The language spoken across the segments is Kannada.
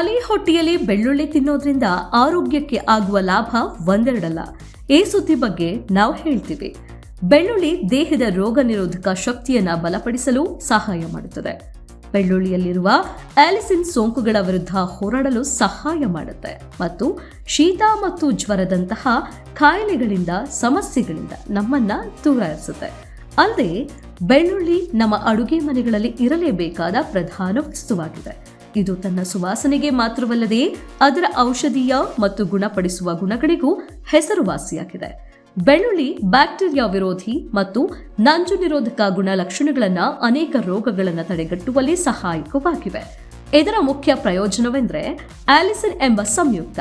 ಹೊಟ್ಟೆಯಲ್ಲಿ ಬೆಳ್ಳುಳ್ಳಿ ತಿನ್ನೋದ್ರಿಂದ ಆರೋಗ್ಯಕ್ಕೆ ಆಗುವ ಲಾಭ ಒಂದೆರಡಲ್ಲ. ಈ ಸುದ್ದಿ ಬಗ್ಗೆ ನಾವು ಹೇಳ್ತೀವಿ. ಬೆಳ್ಳುಳ್ಳಿ ದೇಹದ ರೋಗ ನಿರೋಧಕ ಶಕ್ತಿಯನ್ನ ಬಲಪಡಿಸಲು ಸಹಾಯ ಮಾಡುತ್ತದೆ. ಬೆಳ್ಳುಳ್ಳಿಯಲ್ಲಿರುವ ಆಲಿಸಿನ್ ಸೋಂಕುಗಳ ವಿರುದ್ಧ ಹೋರಾಡಲು ಸಹಾಯ ಮಾಡುತ್ತೆ ಮತ್ತು ಶೀತ ಮತ್ತು ಜ್ವರದಂತಹ ಕಾಯಿಲೆಗಳಿಂದ ಸಮಸ್ಯೆಗಳಿಂದ ನಮ್ಮನ್ನ ದೂರ ಅಲ್ಲದೆ ಬೆಳ್ಳುಳ್ಳಿ ನಮ್ಮ ಅಡುಗೆ ಮನೆಗಳಲ್ಲಿ ಇರಲೇಬೇಕಾದ ಪ್ರಧಾನ ವಸ್ತುವಾಗಿದೆ. ಇದು ತನ್ನ ಸುವಾಸನೆಗೆ ಮಾತ್ರವಲ್ಲದೆ ಅದರ ಔಷಧೀಯ ಮತ್ತು ಗುಣಪಡಿಸುವ ಗುಣಗಳಿಗೂ ಹೆಸರುವಾಸಿಯಾಗಿದೆ. ಬೆಳ್ಳುಳ್ಳಿ, ಬ್ಯಾಕ್ಟೀರಿಯಾ ವಿರೋಧಿ ಮತ್ತು ನಂಜು ನಿರೋಧಕ ಗುಣಲಕ್ಷಣಗಳನ್ನು ಅನೇಕ ರೋಗಗಳನ್ನು ತಡೆಗಟ್ಟುವಲ್ಲಿ ಸಹಾಯಕವಾಗಿವೆ. ಇದರ ಮುಖ್ಯ ಪ್ರಯೋಜನವೆಂದರೆ ಆಲಿಸನ್ ಎಂಬ ಸಂಯುಕ್ತ.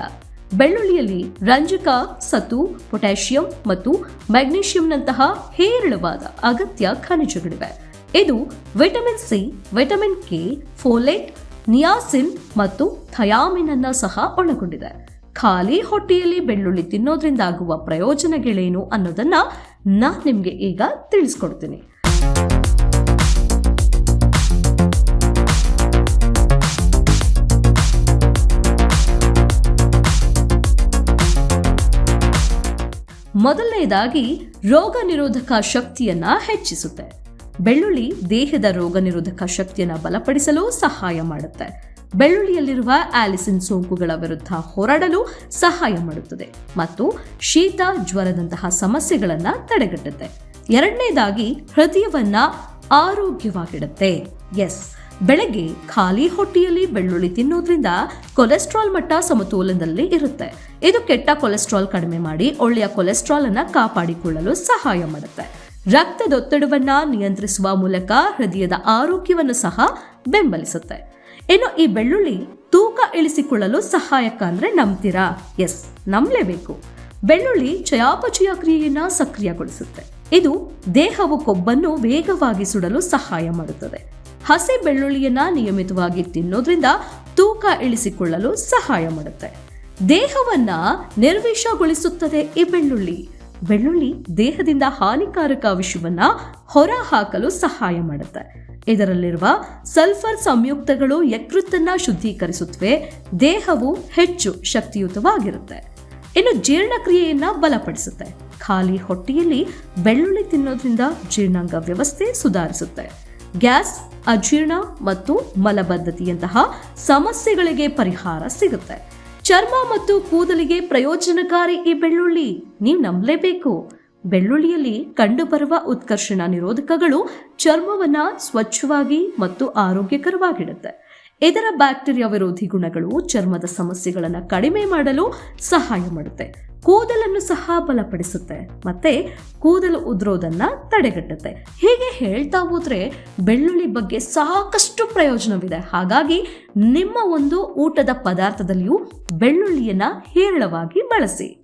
ಬೆಳ್ಳುಳ್ಳಿಯಲ್ಲಿ ರಂಜಕ ಸತು ಪೊಟ್ಯಾಷಿಯಂ ಮತ್ತು ಮ್ಯಾಗ್ನೀಷಿಯಂನಂತಹ ಹೇರಳವಾದ ಅಗತ್ಯ ಖನಿಜಗಳಿವೆ. ಇದು vitamin C, vitamin K, folate niacin ಮತ್ತು ಥಯಾಮಿನ್ ಅನ್ನ ಸಹ ಒಳಗೊಂಡಿದೆ. ಖಾಲಿ ಹೊಟ್ಟೆಯಲ್ಲಿ ಬೆಳ್ಳುಳ್ಳಿ ತಿನ್ನೋದ್ರಿಂದ ಆಗುವ ಪ್ರಯೋಜನಗಳೇನು ಅನ್ನೋದನ್ನ ನಾನು ನಿಮಗೆ ಈಗ ತಿಳಿಸ್ಕೊಡ್ತೀನಿ. ಮೊದಲನೆಯದಾಗಿ ರೋಗ ನಿರೋಧಕ ಶಕ್ತಿಯನ್ನ ಹೆಚ್ಚಿಸುತ್ತೆ. ಬೆಳ್ಳುಳ್ಳಿ ದೇಹದ ರೋಗ ನಿರೋಧಕ ಶಕ್ತಿಯನ್ನ ಬಲಪಡಿಸಲು ಸಹಾಯ ಮಾಡುತ್ತೆ. ಬೆಳ್ಳುಳ್ಳಿಯಲ್ಲಿರುವ ಆಲಿಸಿನ್ ಸೋಂಕುಗಳ ವಿರುದ್ಧ ಹೋರಾಡಲು ಸಹಾಯ ಮಾಡುತ್ತದೆ ಮತ್ತು ಶೀತ ಜ್ವರದಂತಹ ಸಮಸ್ಯೆಗಳನ್ನ ತಡೆಗಟ್ಟುತ್ತೆ. ಎರಡನೇದಾಗಿ ಹೃದಯವನ್ನ ಆರೋಗ್ಯವಾಗಿಡುತ್ತೆ. ಎಸ್, ಬೆಳಗ್ಗೆ ಖಾಲಿ ಹೊಟ್ಟೆಯಲ್ಲಿ ಬೆಳ್ಳುಳ್ಳಿ ತಿನ್ನೋದ್ರಿಂದ ಕೊಲೆಸ್ಟ್ರಾಲ್ ಮಟ್ಟ ಸಮತೋಲನದಲ್ಲಿ ಇರುತ್ತೆ. ಇದು ಕೆಟ್ಟ ಕೊಲೆಸ್ಟ್ರಾಲ್ ಕಡಿಮೆ ಮಾಡಿ ಒಳ್ಳೆಯ ಕೊಲೆಸ್ಟ್ರಾಲ್ ಅನ್ನ ಕಾಪಾಡಿಕೊಳ್ಳಲು ಸಹಾಯ ಮಾಡುತ್ತೆ. ರಕ್ತದೊತ್ತಡವನ್ನ ನಿಯಂತ್ರಿಸುವ ಮೂಲಕ ಹೃದಯದ ಆರೋಗ್ಯವನ್ನು ಸಹ ಬೆಂಬಲಿಸುತ್ತೆ. ಇನ್ನು ಈ ಬೆಳ್ಳುಳ್ಳಿ ತೂಕ ಇಳಿಸಿಕೊಳ್ಳಲು ಸಹಾಯಕ ಅಂದ್ರೆ ನಂಬ್ತೀರಾ? ಎಸ್ ನಂಬಲೇಬೇಕು. ಬೆಳ್ಳುಳ್ಳಿ ಚಯಾಪಚಯ ಕ್ರಿಯೆಯನ್ನ ಸಕ್ರಿಯಗೊಳಿಸುತ್ತೆ. ಇದು ದೇಹವು ಕೊಬ್ಬನ್ನು ವೇಗವಾಗಿ ಸುಡಲು ಸಹಾಯ ಮಾಡುತ್ತದೆ. ಹಸಿ ಬೆಳ್ಳುಳ್ಳಿಯನ್ನ ನಿಯಮಿತವಾಗಿ ತಿನ್ನೋದ್ರಿಂದ ತೂಕ ಇಳಿಸಿಕೊಳ್ಳಲು ಸಹಾಯ ಮಾಡುತ್ತೆ. ದೇಹವನ್ನ ನಿರ್ವಿಷಗೊಳಿಸುತ್ತದೆ ಈ ಬೆಳ್ಳುಳ್ಳಿ. ಬೆಳ್ಳುಳ್ಳಿ ದೇಹದಿಂದ ಹಾನಿಕಾರಕ ವಿಷವನ್ನು ಹೊರ ಹಾಕಲು ಸಹಾಯ ಮಾಡುತ್ತೆ. ಇದರಲ್ಲಿರುವ ಸಲ್ಫರ್ ಸಂಯುಕ್ತಗಳು ಯಕೃತ್ತನ್ನು ಶುದ್ಧೀಕರಿಸುತ್ತವೆ ದೇಹವು ಹೆಚ್ಚು ಶಕ್ತಿಯುತವಾಗಿರುತ್ತೆ. ಇನ್ನು ಜೀರ್ಣಕ್ರಿಯೆಯನ್ನು ಬಲಪಡಿಸುತ್ತೆ. ಖಾಲಿ ಹೊಟ್ಟೆಯಲ್ಲಿ ಬೆಳ್ಳುಳ್ಳಿ ತಿನ್ನೋದ್ರಿಂದ ಜೀರ್ಣಾಂಗ ವ್ಯವಸ್ಥೆ ಸುಧಾರಿಸುತ್ತೆ. ಗ್ಯಾಸ್, ಅಜೀರ್ಣ ಮತ್ತು ಮಲಬದ್ಧತೆಯಂತಹ ಸಮಸ್ಯೆಗಳಿಗೆ ಪರಿಹಾರ ಸಿಗುತ್ತೆ. ಚರ್ಮ ಮತ್ತು ಕೂದಲಿಗೆ ಪ್ರಯೋಜನಕಾರಿ ಈ ಬೆಳ್ಳುಳ್ಳಿ. ನೀವು ನಂಬಲೇಬೇಕು. ಬೆಳ್ಳುಳ್ಳಿಯಲ್ಲಿ ಕಂಡುಬರುವ ಉತ್ಕರ್ಷಣ ನಿರೋಧಕಗಳು ಚರ್ಮವನ್ನ ಸ್ವಚ್ಛವಾಗಿ ಮತ್ತು ಆರೋಗ್ಯಕರವಾಗಿಡುತ್ತೆ. ಇದರ ಬ್ಯಾಕ್ಟೀರಿಯಾ ವಿರೋಧಿ ಗುಣಗಳು ಚರ್ಮದ ಸಮಸ್ಯೆಗಳನ್ನು ಕಡಿಮೆ ಮಾಡಲು ಸಹಾಯ ಮಾಡುತ್ತೆ. ಕೂದಲನ್ನು ಸಹ ಬಲಪಡಿಸುತ್ತೆ, ಮತ್ತೆ ಕೂದಲು ಉದುರೋದನ್ನ ತಡೆಗಟ್ಟುತ್ತೆ. ಹೀಗೆ ಹೇಳ್ತಾ ಹೋದ್ರೆ ಬೆಳ್ಳುಳ್ಳಿ ಬಗ್ಗೆ ಸಾಕಷ್ಟು ಪ್ರಯೋಜನವಿದೆ. ಹಾಗಾಗಿ ನಿಮ್ಮ ಒಂದು ಊಟದ ಪದಾರ್ಥದಲ್ಲಿಯೂ ಬೆಳ್ಳುಳ್ಳಿಯನ್ನ ಹೇರಳವಾಗಿ ಬಳಸಿ.